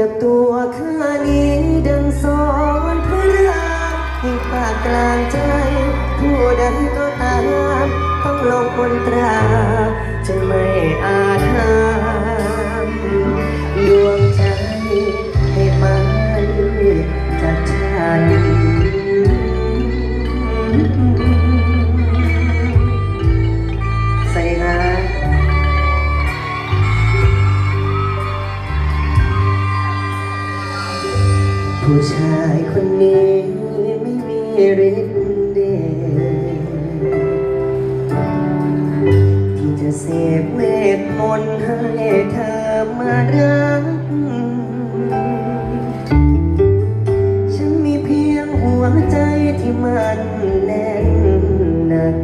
ยบตัวข้านี้ดังสอนพระรามให้ปากกลางใจ ผู้ใดก็ตามต้องลงบนตร ผู้ชายคนนี้ไม่มีฤทธิ์เดชที่จะเสพเวทมนต์ให้เธอมารัก ฉันมีเพียงหัวใจที่มันแน่นหนัก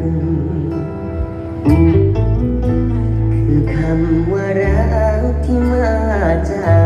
คือคำว่ารักที่มาจาก